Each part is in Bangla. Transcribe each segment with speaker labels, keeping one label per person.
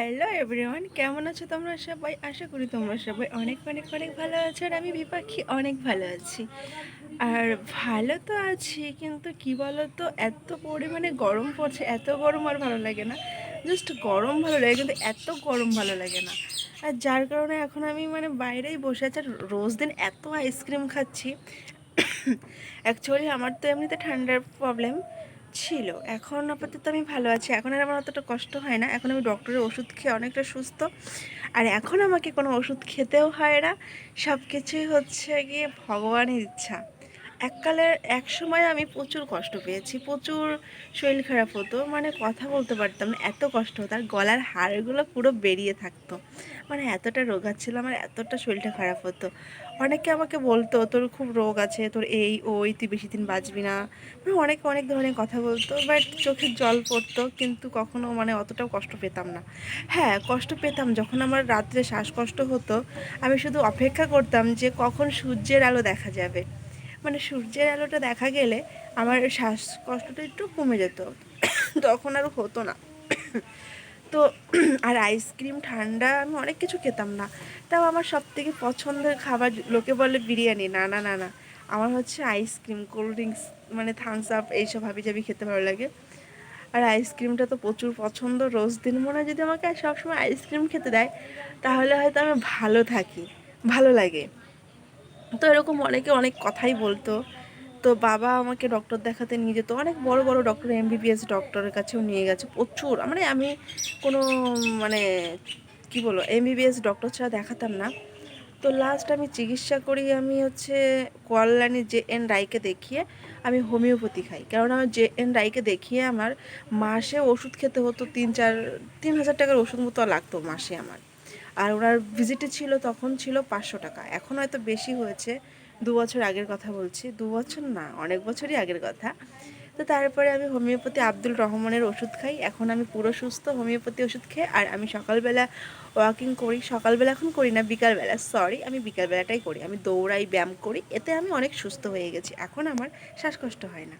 Speaker 1: হ্যালো এভরিওয়ান, কেমন আছো তোমরা সবাই? আশা করি তোমরা সবাই অনেক অনেক অনেক ভালো আছো আর আমি বিপাক্ষী অনেক ভালো আছি। আর ভালো তো আছি, কিন্তু কি বলো তো এত পরিমাণে গরম পড়ছে, এত গরম আর ভালো লাগে না। জাস্ট গরম ভালো লাগে, কিন্তু এত গরম ভালো লাগে না। আর যার কারণে এখন আমি মানে বাইরেই বসে আছি, আর রোজ দিন এত আইসক্রিম খাচ্ছি। অ্যাকচুয়ালি আমার তো এমনিতে ঠান্ডার প্রবলেম ছিল। এখন আপাতত আমি ভালো আছি। এখন আর আমার অতটা কষ্ট হয় না। এখন আমি ডক্টরের ওষুধ খেয়ে অনেকটা সুস্থ। আর এখন আমাকে কোনো ওষুধ খেতেও হয় না। সব কিছুই হচ্ছে গিয়ে ভগবানের ইচ্ছা। এককালের এক সময় আমি প্রচুর কষ্ট পেয়েছি, প্রচুর শরীর খারাপ হতো মানে কথা বলতে পারতাম না, এত কষ্ট হতো, আর গলার হাড়গুলো পুরো বেরিয়ে থাকতো। মানে এতটা রোগাচ্ছিল আমার এতটা শরীরটা খারাপ হতো। অনেকে আমাকে বলতো, তোর খুব রোগ আছে, তোর এই, ওই, তুই বেশি দিন বাঁচবি না। মানে অনেক অনেক ধরনের কথা বলতো, বাট চোখের জল পড়তো, কিন্তু কখনো মানে অতটাও কষ্ট পেতাম না। হ্যাঁ কষ্ট পেতাম, যখন আমার রাত্রে শ্বাসকষ্ট হতো, আমি শুধু অপেক্ষা করতাম যে কখন সূর্যের আলো দেখা যাবে। মানে সূর্যের আলোটা দেখা গেলে আমার শ্বাসকষ্টটা একটু কমে যেত। তখন আর হতো না। তো আর আইসক্রিম ঠান্ডা আমি অনেক কিছু খেতাম না। তাও আমার সব থেকে পছন্দের খাবার লোকে বলে বিরিয়ানি। না না না না। আমার হচ্ছে আইসক্রিম, কোল্ড ড্রিঙ্কস মানে থামস আপ এইসব হাবি জাবি খেতে ভালো লাগে। আর আইসক্রিমটা তো প্রচুর পছন্দ। রোজ দিন মনে যদি আমাকে সবসময় আইসক্রিম খেতে দেয়, তাহলে হয়তো আমি ভালো থাকি। ভালো লাগে। তো এরকম অনেকে অনেক কথাই বলতো। তো বাবা আমাকে ডক্টর দেখাতে নিয়ে যেত। অনেক বড় বড় ডক্টর এমবিবিএস ডক্টরের কাছেও নিয়ে গেছে প্রচুর। মানে আমি কোনো মানে কি বলব এমবিবিএস ডক্টর ছাড়া দেখাতাম না। তো লাস্ট আমি চিকিৎসা করি আমি হচ্ছে কল্যাণী জে এন রায়কে দেখিয়ে আমি হোমিওপ্যাথি খাই। কারণ আমার জে এন রায়কে দেখিয়ে আমার মাসে ওষুধ খেতে হতো তিন, চার, তিন হাজার টাকার ওষুধ মতো লাগতো মাসে আমার। আর ওনার ভিজিটে ছিল তখন ছিল পাঁচশো টাকা। এখন হয়তো বেশি হয়েছে, দু বছর আগের কথা বলছি। দু বছর না, অনেক বছরই আগের কথা। তো তারপরে আমি হোমিওপ্যাথি আব্দুল রহমানের ওষুধ খাই। এখন আমি পুরো সুস্থ, হোমিওপ্যাথি ওষুধ খেয়ে আর আমি সকালবেলা ওয়াকিং করি। সকালবেলা এখন করি না, বিকালবেলা সরি আমি বিকালবেলাটাই করি। আমি দৌড়াই, ব্যায়াম করি। এতে আমি অনেক সুস্থ হয়ে গেছি। এখন আমার শ্বাসকষ্ট হয় না।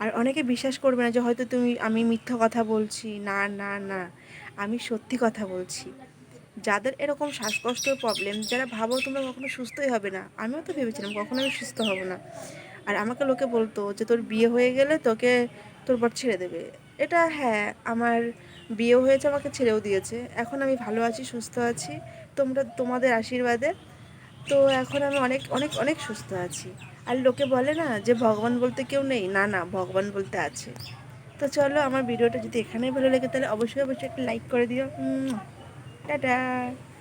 Speaker 1: আর অনেকে বিশ্বাস করবে না যে হয়তো তুমি, আমি মিথ্যা কথা বলছি। না না না। আমি সত্যি কথা বলছি। যাদের এরকম শ্বাসকষ্টের প্রবলেম যারা ভাবো তোমরা কখনো সুস্থই হবে না। আমিও তো ভেবেছিলাম কখনো আমি সুস্থ হব না। আর আমাকে লোকে বলতো যে, তোর বিয়ে হয়ে গেলে তোকে তোর পর ছেড়ে দেবে। এটা হ্যাঁ আমার বিয়ে হয়েছে আমাকে ছেড়েও দিয়েছে। এখন আমি ভালো আছি, সুস্থ আছি। তোমরা তোমাদের আশীর্বাদে। তো এখন আমি অনেক অনেক অনেক সুস্থ আছি। আর লোকে বলে না যে, ভগবান বলতে কেউ নেই। না না, ভগবান বলতে আছে। তো চলো, আমার ভিডিওটা যদি এখানেই ভালো লাগে, তাহলে অবশ্যই অবশ্যই একটা লাইক করে দিও। 拜拜。